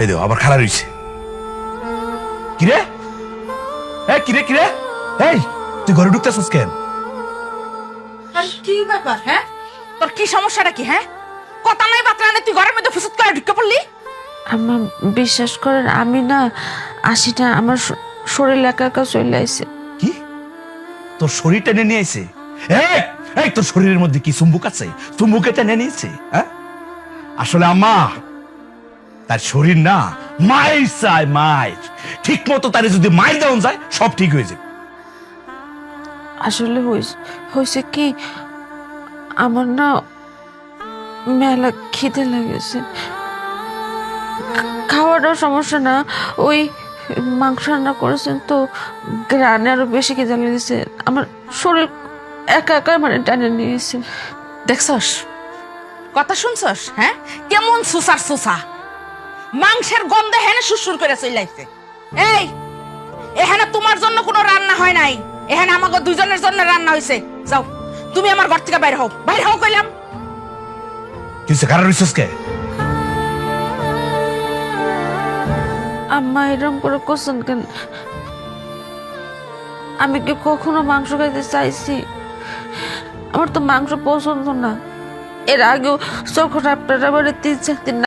এই দেখো আবার খাড়া রইছে কিরে? এই কিরে কিরে? এই তুই ঘরে ঢুকতেছিস কেন? আর কি ব্যাপার হ্যাঁ? তোর কি সমস্যাটা কি হ্যাঁ? কথা নাই বাতরা নাই তুই ঘরের মধ্যে ফুসুত করে ঢুকে পড়লি? আমার বিশ্বাস করেন আমি না আসিটা আমার শরীর একা একা চলে আইছে। কি? তোর শরীর টেনে নিয়ে আইছে? এই এই তোর শরীরের মধ্যে কি চুম্বুক আছে? চুম্বুকে টেনে নিয়েছে হ্যাঁ? আসলে আম্মা তার শরীর না মায়ের চায় মায়ের ঠিক মতো তারে যদি মায়ের দেওয়া যায়, সব ঠিক হয়ে যাবে। আসলে হয়েছে কি, আমার না মেলা খিদে লেগেছে। খা- খাওয়াটাও সমস্যা না, ওই মাংস রান্না করেছেন তো, গ্রানে আরও বেশি খিদে লেগেছে। আমার শরীর একা একা মানে টানে নিয়েছে। দেখছস? কথা শুনছস? হ্যাঁ? কেমন সুসার সুসা মাংসের গন্ধে হেনে সুসুর করে চইলাইছে। এই এখানে তোমার জন্য কোনো রান্না হয় নাই। এখানে আমাকে দুইজনের জন্য রান্না হয়েছে যাও তুমি আমার ঘর থেকে বাইরে হও। বাইরে হও কইলাম। কিছু কারণ রইছস কে আম্মা এরম করে কোসেন কেন? আমি কি কখনো মাংস খাইতে চাইছি? আমার তো মাংস পছন্দ না। এর আগেও চোখ আপনারা বাড়ি তিন চার দিন